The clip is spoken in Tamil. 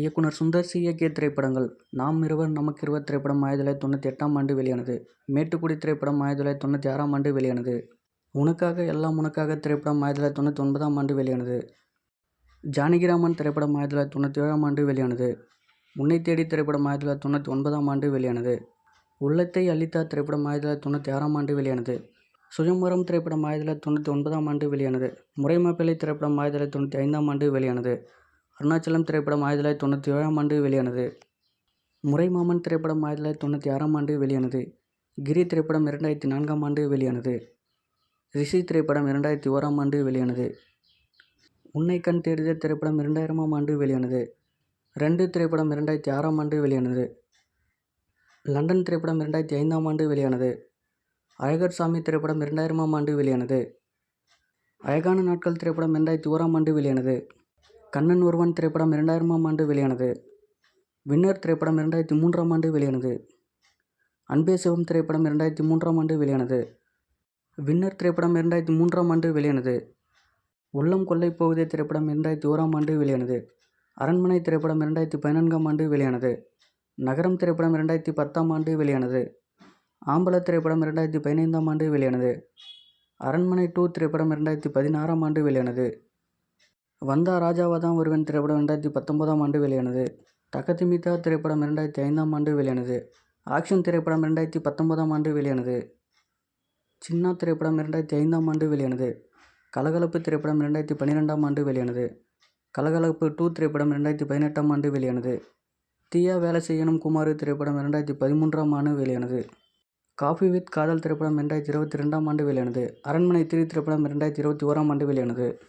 இயக்குனர் சுந்தர் சி. இயக்கிய திரைப்படங்கள். நாம் இருவர் நமக்கிருவர் திரைப்படம் ஆயிரத்தி தொள்ளாயிரத்தி தொண்ணூற்றி எட்டாம் ஆண்டு வெளியானது. மேட்டுக்குடி திரைப்படம் ஆயிரத்தி தொள்ளாயிரத்தி தொண்ணூற்றி ஆறாம் ஆண்டு வெளியானது. உனக்காக எல்லாம் உனக்காக திரைப்படம் ஆயிரத்தி தொள்ளாயிரத்தி தொண்ணூற்றி ஒன்பதாம் ஆண்டு வெளியானது. ஜானகிராமன் திரைப்படம் ஆயிரத்தி தொள்ளாயிரத்தி தொண்ணூற்றி ஏழாம் ஆண்டு வெளியானது. உன்னை தேடி திரைப்படம் ஆயிரத்தி தொள்ளாயிரத்தி தொண்ணூற்றி ஒன்பதாம் ஆண்டு வெளியானது. உள்ளத்தை அளித்தா திரைப்படம் ஆயிரத்தி தொள்ளாயிரத்தி தொண்ணூற்றி ஆறாம் ஆண்டு வெளியானது. சுயம்பரம் திரைப்படம் ஆயிரத்தி தொள்ளாயிரத்தி தொண்ணூற்றி ஒன்பதாம் ஆண்டு வெளியானது. முறைமாப்பிள்ளை திரைப்படம் ஆயிரத்தி தொள்ளாயிரத்தி தொண்ணூற்றி ஐந்தாம் ஆண்டு வெளியானது. அருணாச்சலம் திரைப்படம் ஆயிரத்தி தொள்ளாயிரத்தி தொண்ணூற்றி ஏழாம் ஆண்டு வெளியானது. முறைமாமன் திரைப்படம் ஆயிரத்தி தொள்ளாயிரத்தி தொண்ணூற்றி ஆறாம் ஆண்டு வெளியானது. கிரி திரைப்படம் இரண்டாயிரத்தி நான்காம் ஆண்டு வெளியானது. ரிஷி திரைப்படம் இரண்டாயிரத்தி ஓராம் ஆண்டு வெளியானது. உன்னை கண் தேடுதல் திரைப்படம் இரண்டாயிரமாம் ஆண்டு வெளியானது. ரெண்டு திரைப்படம் இரண்டாயிரத்தி ஆறாம் ஆண்டு வெளியானது. லண்டன் திரைப்படம் இரண்டாயிரத்தி ஐந்தாம் ஆண்டு வெளியானது. அழகர் சாமி திரைப்படம் இரண்டாயிரமாம் ஆண்டு வெளியானது. அழகான நாட்கள் திரைப்படம் இரண்டாயிரத்தி ஓராம் ஆண்டு வெளியானது. கண்ணன் ஒருவன் திரைப்படம் இரண்டாயிரமாம் ஆண்டு வெளியானது. வின்னர் திரைப்படம் இரண்டாயிரத்தி மூன்றாம் ஆண்டு வெளியானது. அன்பே சிவம் திரைப்படம் இரண்டாயிரத்தி மூன்றாம் ஆண்டு வெளியானது. வின்னர் திரைப்படம் இரண்டாயிரத்தி மூன்றாம் ஆண்டு வெளியானது. உள்ளம் கொள்ளை போகுதே திரைப்படம் இரண்டாயிரத்தி ஓராம் ஆண்டு வெளியானது. அரண்மனை திரைப்படம் இரண்டாயிரத்தி பதினான்காம் ஆண்டு வெளியானது. நகரம் திரைப்படம் இரண்டாயிரத்தி பத்தாம் ஆண்டு வெளியானது. ஆம்பள திரைப்படம் இரண்டாயிரத்தி பதினைந்தாம் ஆண்டு வெளியானது. அரண்மனை டூ திரைப்படம் இரண்டாயிரத்தி பதினாறாம் ஆண்டு வெளியானது. வந்தா ராஜாவாதான் ஒருவன் திரைப்படம் ரெண்டாயிரத்தி பத்தொம்போதாம் ஆண்டு வெளியானது. தகதிமிதா திரைப்படம் இரண்டாயிரத்தி ஐந்தாம் ஆண்டு வெளியானது. ஆக்ஷன் திரைப்படம் ரெண்டாயிரத்தி பத்தொம்போதாம் ஆண்டு வெளியானது. சின்னா திரைப்படம் இரண்டாயிரத்தி ஐந்தாம் ஆண்டு வெளியானது. கலகலப்பு திரைப்படம் இரண்டாயிரத்தி பன்னிரெண்டாம் ஆண்டு வெளியானது. கலகலப்பு டூ திரைப்படம் ரெண்டாயிரத்தி பதினெட்டாம் ஆண்டு வெளியானது. தீயா வேலை செய்யணும் குமார் திரைப்படம் ரெண்டாயிரத்தி பதிமூன்றாம் ஆண்டு வெளியானது. காஃபி வித் காதல் திரைப்படம் ரெண்டாயிரத்தி இருபத்தி ரெண்டாம் ஆண்டு வெளியானது. அரண்மனை திரி திரைப்படம் ரெண்டாயிரத்தி இருபத்தி ஓராம் ஆண்டு வெளியானது.